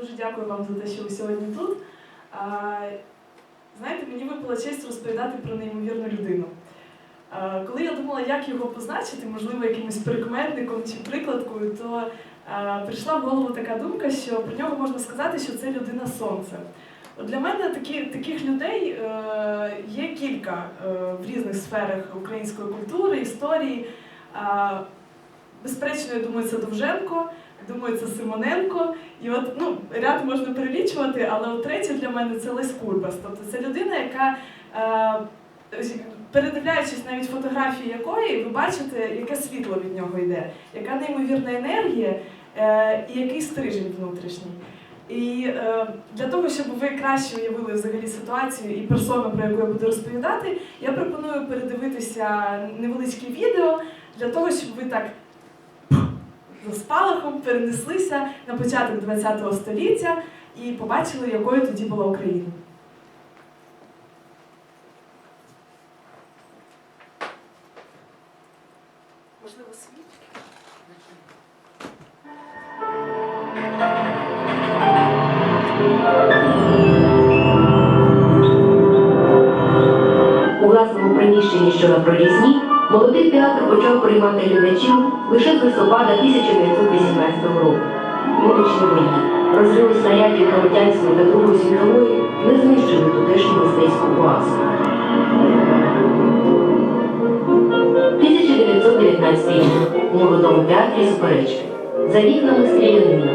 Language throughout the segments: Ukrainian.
Дуже дякую вам за те, що ви сьогодні тут. Знаєте, мені випала честь розповідати про неймовірну людину. Коли я думала, як його позначити, можливо, якимось прикметником чи прикладкою, то прийшла в голову така думка, що про нього можна сказати, що це людина сонце. Для мене такі, таких людей е, є кілька е, в різних сферах української культури, історії. А, Безперечно, я думаю, це Довженко, думаю, це Симоненко. І от ну, ряд можна перелічувати, але от третє для мене це Лесь Курбас. Тобто це людина, яка, е, передивляючись навіть фотографії якої, ви бачите, яке світло від нього йде, яка неймовірна енергія е, і який стрижень внутрішній. І е, для того, щоб ви краще уявили взагалі ситуацію і персону, про яку я буду розповідати, я пропоную передивитися невеличке відео для того, щоб ви так за спалахом перенеслися на початок ХХ століття і побачили, якою тоді була Україна. Можливо, світ? У власному приміщенні, що на прорізні, молодий театр почав приймати глядачів лише з листопада 1918 року. Вуличні бої, розриви снарядів Громадянської та Другої світової не знищили тутешню мистецьку оазу. 1919 рік у молодому театрі суперечки. За вікнами стрілянина.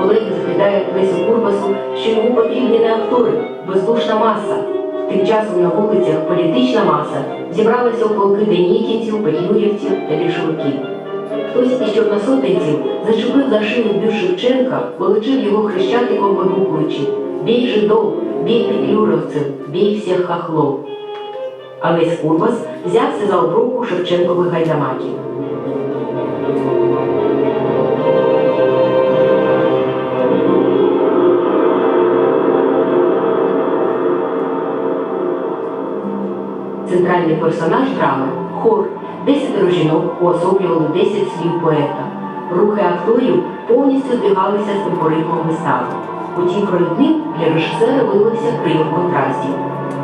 Колеги закидають Лесю Курбасу, що йому потрібні не актори, бездушна маса. Тим часом на вулицях політична маса зібралася у полки денікінців, петлюрівців та більшовиків. Хтось із чорносотенців зачепив за шию бів Шевченка, полечив його хрещатиком вигукуючи «Бій жидов, бій петлюровців, бій всіх хахлов». А Лесь Курбас взявся за обробку Шевченкових гайдамаків. Центральний персонаж драми хор. Десятеро жінок уособлювали 10 слів поета. Рухи акторів повністю збігалися з темпоритмом вистави. Утім, провідним для режисера виявився прийом контрастів.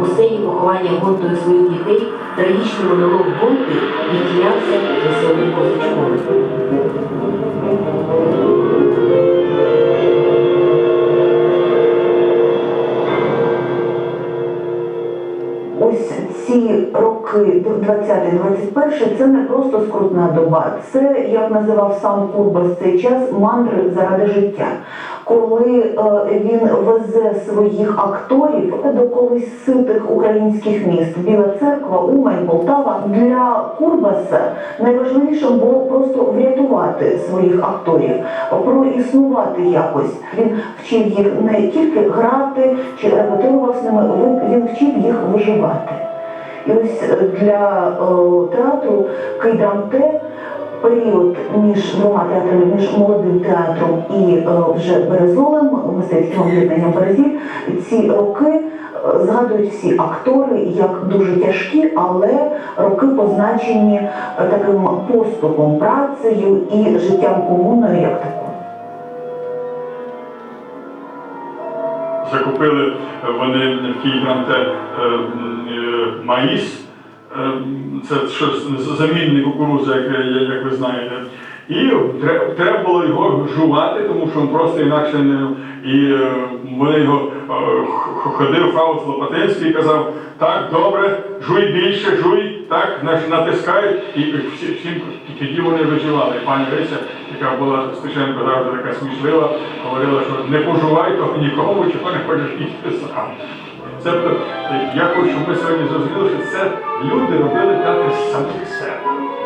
У сцені поховання Гонтою своїх дітей трагічний монолог Гонти відтінявся веселим козачком. Роки 20-21 це не просто скрутна доба, це як називав сам Курбас цей час мандри заради життя. Коли е, він везе своїх акторів до колись ситих українських міст Біла Церква, Умань, Полтава для Курбаса найважливішим було просто врятувати своїх акторів, проіснувати якось. Він вчив їх не тільки грати чи репетирував з ними, він вчив їх виживати. І ось е, для е, театру Кайдамте період між двома театрами, між молодим театром і е, вже Березолем, мистецьким об'єднанням Березіль, ці роки згадують всі актори як дуже тяжкі, але роки позначені таким поступом, працею і життям комуною як такою. Закупили вони в Київранте е, маїс, е, це щось замінник кукурудзи, як, як- ви знаєте. І треба, було його жувати, тому що він просто інакше не. І е, вони його е, ходив Фауст Лопатинський і казав, так, добре, жуй більше, жуй, так, натискають, і всі, всім тоді вони виживали. Пані Рися, яка була Стешенко завжди така смішлива, говорила, що не пожувай того нікому, чого не хочеш їсти сам. Е, я хочу, щоб ми сьогодні зрозуміли, що це люди робили так з самих себе.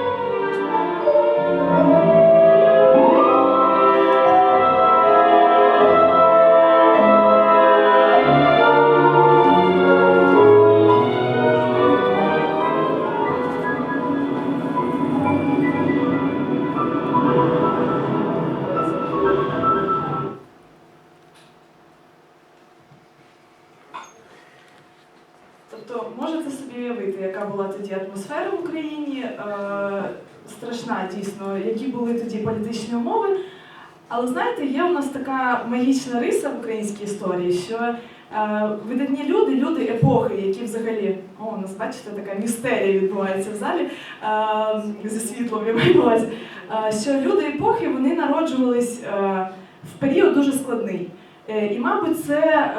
Яка була тоді атмосфера в Україні, е, страшна дійсно, які були тоді політичні умови. Але знаєте, є у нас така магічна риса в українській історії, що е, видатні люди, люди епохи, які взагалі, о, у нас бачите, така містерія відбувається в залі е, зі світлом, я е, що люди епохи вони народжувались в період дуже складний. І, мабуть, це,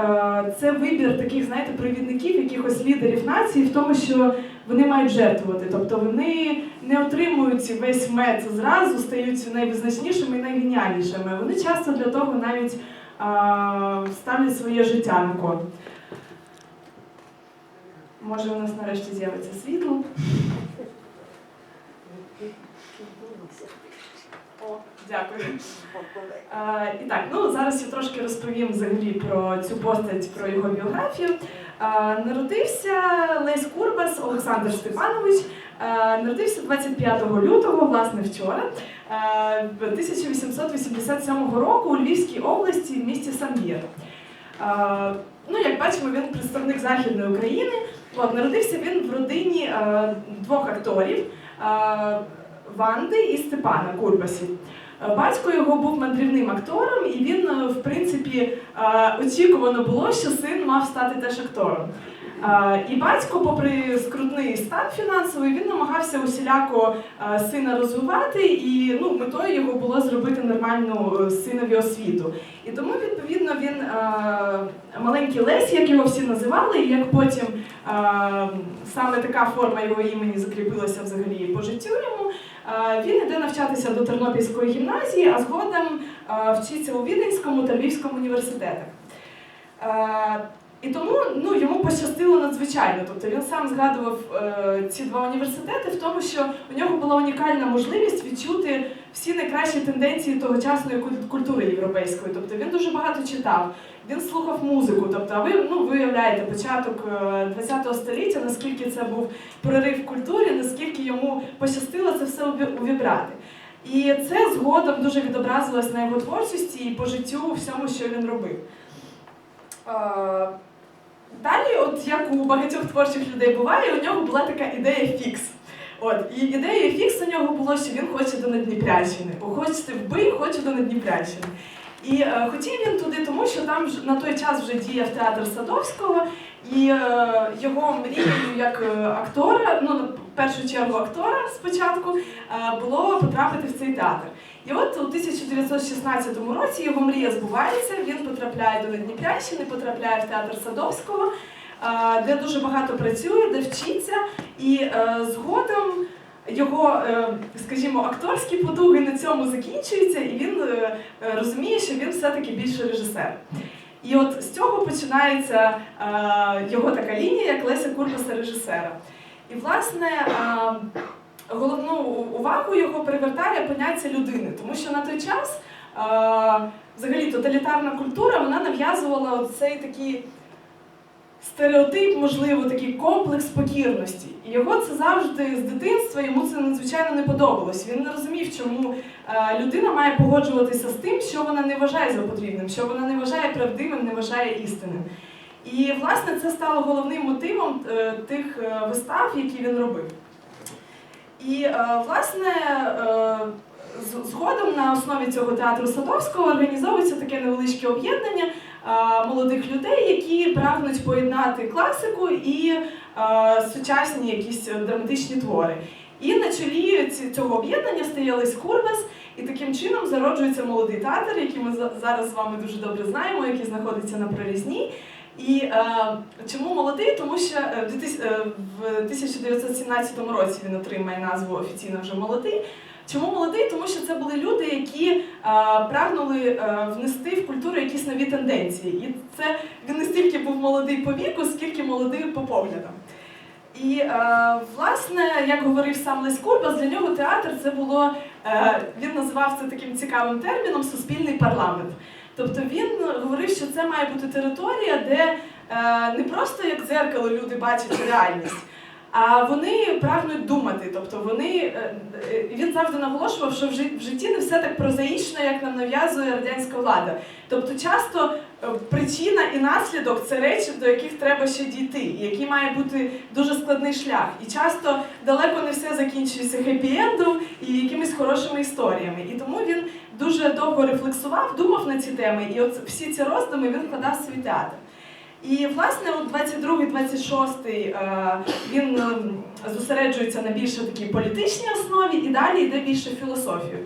це вибір таких, знаєте, провідників, якихось лідерів нації в тому, що вони мають жертвувати. Тобто вони не отримують весь мед зразу, стають найвизначнішими і найгеніальнішими. Вони часто для того навіть а, ставлять своє життя на кон. Може, у нас нарешті з'явиться світло. Дякую. Е, і так, ну зараз я трошки розповім взагалі про цю постать, про його біографію. Народився Лесь Курбас Олександр Степанович. Народився 25 лютого, власне, вчора, е, 1887 року у Львівській області в місті Сам'єр. Е, ну, як бачимо, він представник Західної України. От, народився він в родині двох акторів Ванди і Степана Курбасів. Батько його був мандрівним актором, і він, е, в принципі, е, очікувано було, що син мав стати теж актором. Е, І батько, попри скрутний стан фінансовий, він намагався усіляко сина розвивати, і ну, метою його було зробити нормальну синові освіту. І тому, відповідно, він маленький Лесь, як його всі називали, і як потім саме така форма його імені закріпилася взагалі по життю йому. Е, Він йде навчатися до Тернопільської гімназії, а згодом е, вчиться у Віденському та Львівському університетах. Е, І тому ну, йому пощастило надзвичайно. Тобто він сам згадував ці два університети в тому, що у нього була унікальна можливість відчути всі найкращі тенденції тогочасної куль- культури європейської. Тобто він дуже багато читав, він слухав музику. Тобто, а ви ну, виявляєте початок ХХ століття, наскільки це був прорив в культурі, наскільки йому пощастило це все увібрати. І це згодом дуже відобразилось на його творчості і по життю всьому, що він робив. Е, Далі, от як у багатьох творчих людей буває, у нього була така ідея фікс. От, і ідея фікс у нього було, що він хоче до Надніпрянщини. О, Хочете вбий, хочу до Надніпрянщини. І е, хотів він туди, тому що там на той час вже діяв театр Садовського, і е, його мрією як е, актора, ну в першу чергу актора спочатку, е, було потрапити в цей театр. І от у 1916 році його мрія збувається, він потрапляє до Надніпрянщини, потрапляє в театр Садовського, де дуже багато працює, де вчиться, і е, згодом його, е, скажімо, акторські потуги на цьому закінчуються, і він е, розуміє, що він все-таки більше режисер. І от з цього починається його така лінія, як Леся Курбаса режисера. І, власне, головну увагу його привертає поняття людини, тому що на той час взагалі тоталітарна культура вона нав'язувала цей такий стереотип, можливо, такий комплекс покірності. І його це завжди з дитинства, йому це надзвичайно не подобалось. Він не розумів, чому е, людина має погоджуватися з тим, що вона не вважає за потрібним, що вона не вважає правдивим, не вважає істинним. І, власне, це стало головним мотивом е, тих е, вистав, які він робив. І, власне, згодом на основі цього театру Садовського організовується таке невеличке об'єднання молодих людей, які прагнуть поєднати класику і е, сучасні якісь е, драматичні твори. І на чолі цього об'єднання стає Курбас, і таким чином зароджується молодий театр, який ми за- зараз з вами дуже добре знаємо, який знаходиться на прорізній. І е, чому молодий? Тому що е, в 2000 е, 1917 році він отримає назву офіційно вже молодий. Чому молодий? Тому що це були люди, які е, прагнули е, внести в культуру якісь нові тенденції. І це він не стільки був молодий по віку, скільки молодий по поглядам. І е, власне, як говорив сам Лесь Курбас, для нього театр це було е, він називав це таким цікавим терміном суспільний парламент. Тобто він говорив, що це має бути територія, де е, не просто як дзеркало люди бачать реальність, А вони прагнуть думати, тобто вони е, е, він завжди наголошував, що в житті не все так прозаїчно, як нам нав'язує радянська влада. Тобто, часто е, причина і наслідок це речі, до яких треба ще дійти, які має бути дуже складний шлях. І часто далеко не все закінчується хеппі-ендом і якимись хорошими історіями. І тому він дуже довго рефлексував, думав на ці теми, і от всі ці роздуми він вкладав в свій театр. І власне, от 22-26 е, він е, зосереджується на більше такій політичній основі і далі йде більше філософію.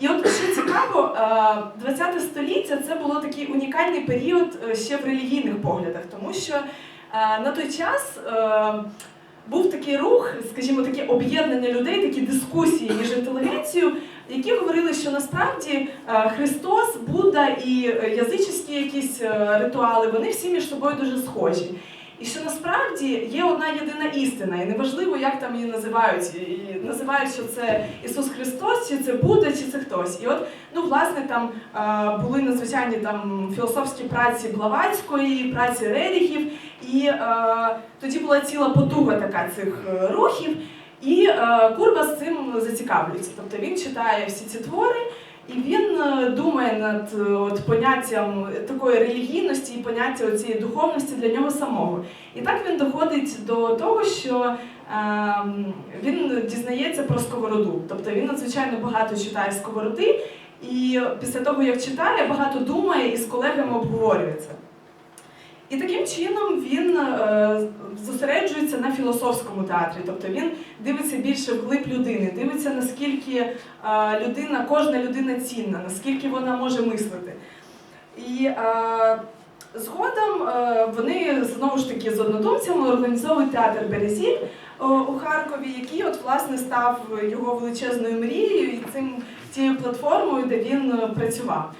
І от що цікаво, е, 20 століття це було такий унікальний період е, ще в релігійних поглядах, тому що е, на той час е, був такий рух, скажімо, таке об'єднання людей, такі дискусії між інтелігенцією, які говорили, що насправді е, Христос, Будда і е, язичські якісь е, ритуали, вони всі між собою дуже схожі. І що насправді є одна єдина істина, і неважливо, як там її називають. І називають, що це Ісус Христос, чи це Будда, чи це хтось. І от, ну, власне, там були надзвичайні там філософські праці Блаватської, праці Реріхів, і е, тоді була ціла потуга така цих рухів. І е, Курбас цим зацікавлюється. Тобто він читає всі ці твори, і він е, думає над е, от, поняттям такої релігійності і поняття цієї духовності для нього самого. І так він доходить до того, що е, він дізнається про сковороду. Тобто він надзвичайно багато читає сковороди, і після того, як читає, багато думає і з колегами обговорює це. І таким чином він е, зосереджується на філософському театрі, тобто він дивиться більше вглиб людини, дивиться наскільки е, людина, кожна людина цінна, наскільки вона може мислити. І е, згодом вони знову ж таки з однодумцями організовують театр Березіль у Харкові, який от власне став його величезною мрією і цим тією платформою, де він працював.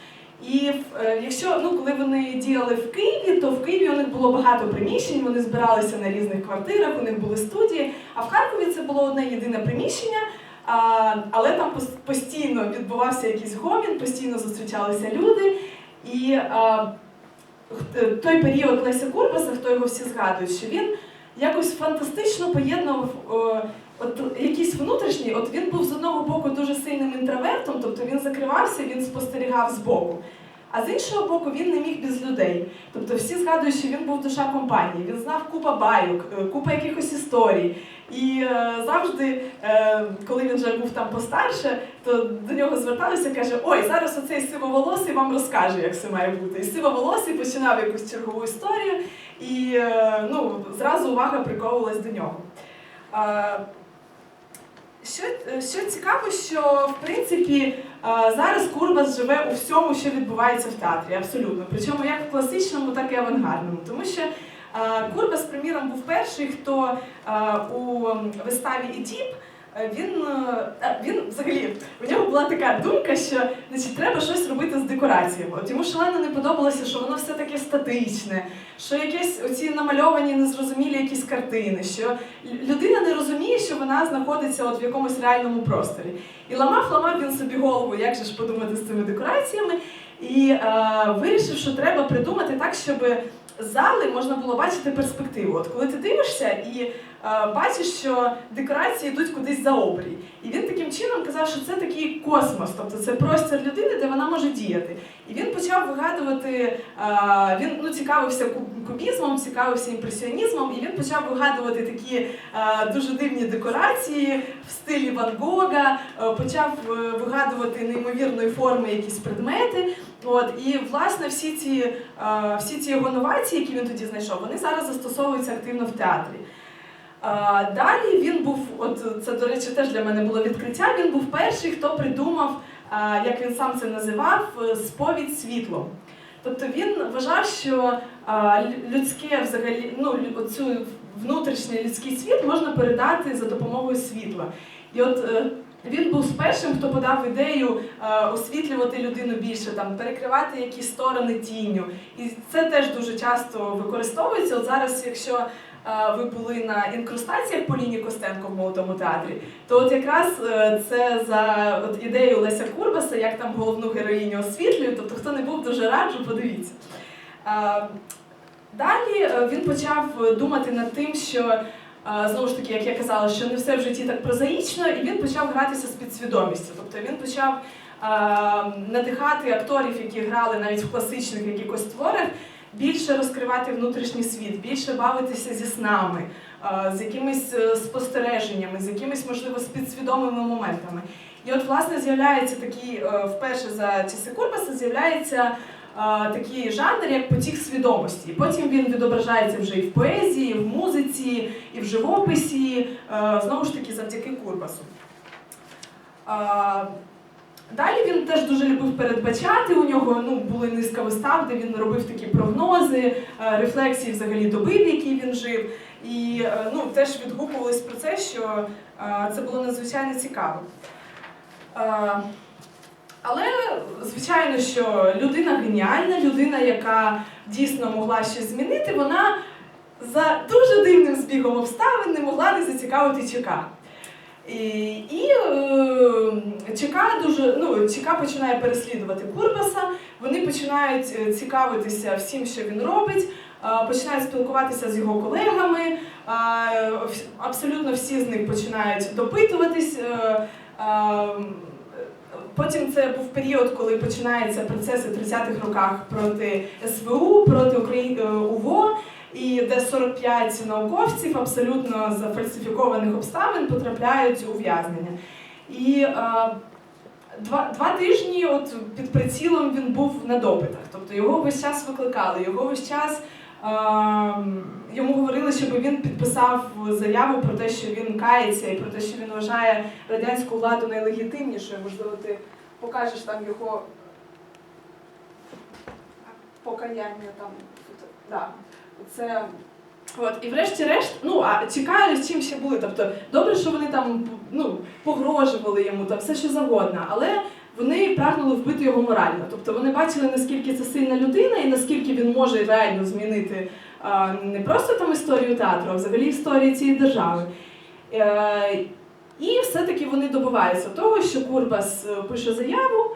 І е, якщо ну коли вони діяли в Києві, то в Києві у них було багато приміщень, вони збиралися на різних квартирах, у них були студії. А в Харкові це було одне єдине приміщення, але там постійно відбувався якийсь гомін, постійно зустрічалися люди. І е, той період Леся Курбаса, хто його всі згадують, що він якось фантастично поєднував. е, От якийсь внутрішній, от він був з одного боку дуже сильним тобто він закривався, він спостерігав збоку. А з іншого боку, він не міг без людей. Тобто всі згадують, що він був душа компанії, він знав купа байок, е, купа якихось історій. І е, завжди, е, коли він вже був там постарше, то до нього зверталися і каже: Ой, зараз оцей сивоволосий вам розкаже, як все має бути. І сивоволосий починав якусь чергову історію, і е, ну, зразу увага приковувалась до нього. Е, що, що цікаво, що в принципі е, зараз Курбас живе у всьому, що відбувається в театрі, абсолютно. Причому як в класичному, так і авангардному. Тому що е, Курбас, приміром, був перший, хто е, у виставі Ідіп. Е, Він, е, він взагалі у нього була така думка, що значить, треба щось робити з декораціями. От йому шалено не подобалося, що воно все таке статичне, що якесь оці намальовані незрозумілі якісь картини, що людина не розуміє, що вона знаходиться от в якомусь реальному просторі. І ламав, ламав він собі голову, як же ж подумати з цими декораціями, і е, вирішив, що треба придумати так, щоб зали можна було бачити перспективу. От коли ти дивишся і е, бачиш, що декорації йдуть кудись за обрій. І він таким чином казав, що це такий космос, тобто це простір людини, де вона може діяти. І він почав вигадувати, е, він ну, цікавився куб- кубізмом, цікавився імпресіонізмом, і він почав вигадувати такі е, дуже дивні декорації в стилі Ван Гога, е, почав е, вигадувати неймовірної форми якісь предмети. От, і власне всі ці, е, всі ці його новації, які він тоді знайшов, вони зараз застосовуються активно в театрі. Далі він був, от це, до речі, теж для мене було відкриття. Він був перший, хто придумав, як він сам це називав, е, сповідь світлом. Тобто він вважав, що людське взагалі, ну, оцю внутрішній людський світ можна передати за допомогою світла. І от е, він був першим, хто подав ідею е, освітлювати людину більше, там перекривати якісь сторони тінню. І це теж дуже часто використовується. От зараз, якщо ви були на інкрустаціях по лінії Костенко в молодому театрі, то от якраз е, це за от ідею Леся Курбаса, як там головну героїню освітлюють. Тобто, хто не був, дуже раджу, подивіться. Далі е, він почав думати над тим, що е, знову ж таки, як я казала, що не все в житті так прозаїчно, і він почав гратися з підсвідомістю. Тобто він почав надихати акторів, які грали навіть в класичних якихось творах, більше розкривати внутрішній світ, більше бавитися зі снами, е, з якимись е, спостереженнями, з якимись, можливо, підсвідомими моментами. І от, власне, з'являється такий, е, вперше за часи Курбаса з'являється такий жанр, як потік свідомості. І потім він відображається вже і в поезії, і в музиці, і в живописі, знову ж таки, завдяки Курбасу. Далі він теж дуже любив передбачати. У нього ну, були низка вистав, де він робив такі прогнози, е, рефлексії взагалі доби, в якій він жив. І е, ну, теж відгукувались про це, що е, це було надзвичайно цікаво. Але, звичайно, що людина геніальна, людина, яка дійсно могла щось змінити, вона за дуже дивним збігом обставин не могла не зацікавити ЧК. І, е, ЧК дуже ну, ЧК починає переслідувати Курбаса, вони починають е, цікавитися всім, що він робить, е, починають спілкуватися з його колегами. Абсолютно всі з них починають допитуватись. Потім це був період, коли починаються процеси в 30-х роках проти СВУ, проти Украї... УВО, і де 45 науковців абсолютно за фальсифікованих обставин потрапляють у ув'язнення. І е, два, два тижні от під прицілом він був на допитах. Тобто його весь час викликали, його весь час е, йому говорили, щоб він підписав заяву про те, що він кається, і про те, що він вважає радянську владу найлегітимнішою. Можливо, ти покажеш там його покаяння там. Да. Це От, і врешті-решт, ну а з чим ще були. Тобто, добре, що вони там ну, погрожували йому, там все що завгодно, але вони прагнули вбити його морально. Тобто вони бачили, наскільки це сильна людина і наскільки він може реально змінити а, не просто там історію театру, а взагалі історію цієї держави. Е, і все-таки вони добиваються того, що Курбас е, пише заяву,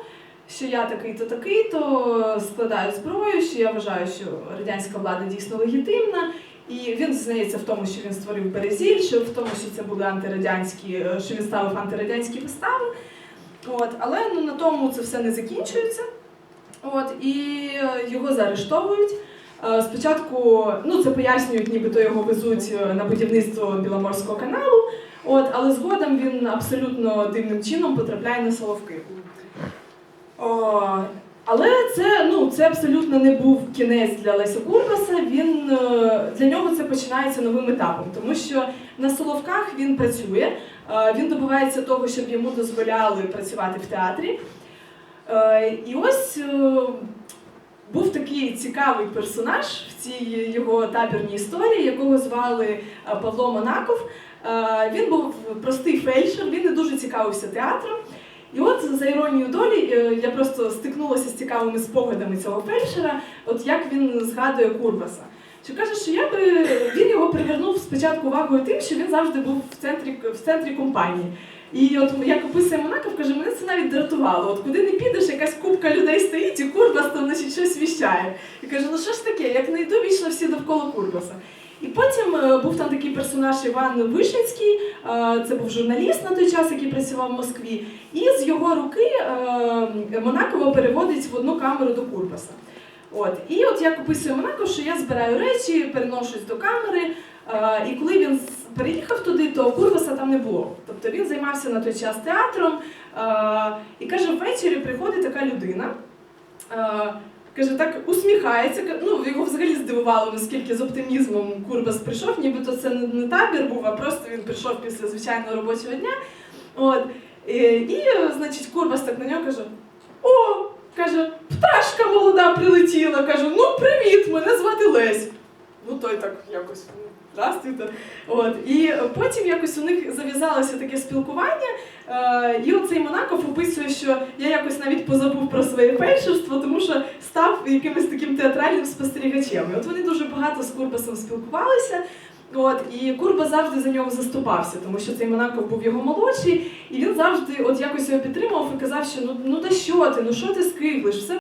що я такий-то, такий-то, складаю зброю, що я вважаю, що радянська влада дійсно легітимна. І він зізнається в тому, що він створив Березіль, що в тому, що це були антирадянські, е, що він ставив антирадянські вистави. От, але ну, на тому це все не закінчується. От, і е, його заарештовують. Е, Спочатку ну, це пояснюють, нібито його везуть на будівництво Біломорського каналу, от, але згодом він абсолютно дивним чином потрапляє на Соловки. Але це, ну, це абсолютно не був кінець для Леся Курбаса. Він, е, для нього це починається новим етапом, тому що на Соловках він працює, е, він добивається того, щоб йому дозволяли працювати в театрі. Е, І ось був такий цікавий персонаж в цій його табірній історії, якого звали Павло Монаков. Він був простий фельдшер, він не дуже цікавився театром. І от за іронією долі е, я просто стикнулася з цікавими спогадами цього фельдшера, от як він згадує Курбаса. Що каже, що я би він його привернув спочатку увагою тим, що він завжди був в центрі в центрі компанії. І от як описує Монаков, каже, мене це навіть дратувало. От куди не підеш, якась купка людей стоїть, і Курбас там значить, щось віщає. І каже, ну що ж таке, як не йду, вічно всі довкола Курбаса. І потім е, був там такий персонаж Іван Вишинський, е, це був журналіст на той час, який працював в Москві. І з його руки е, Монакова переводить в одну камеру до Курбаса. От. І от як описує Монаков, що я збираю речі, переношусь до камери. І коли він переїхав туди, то Курбаса там не було. Тобто він займався на той час театром. І каже, ввечері приходить така людина. Каже, так усміхається. Ну, його взагалі здивувало, наскільки з оптимізмом Курбас прийшов, нібито це не табір був, а просто він прийшов після звичайного робочого дня. От. І, і значить, Курбас так на нього каже: О, каже, пташка молода прилетіла. Каже, ну привіт, мене звати Лесь. Ну той так якось. «Ну, Здравствуйте. От. І потім якось у них зав'язалося таке спілкування. Е, і оцей Монаков описує, що я якось навіть позабув про своє фельдшерство, тому що став якимось таким театральним спостерігачем. І от вони дуже багато з Курбасом спілкувалися. От, і Курба завжди за нього заступався, тому що цей Монаков був його молодший, і він завжди от якось його підтримував і казав, що ну, ну та що ти, ну що ти скиглиш, все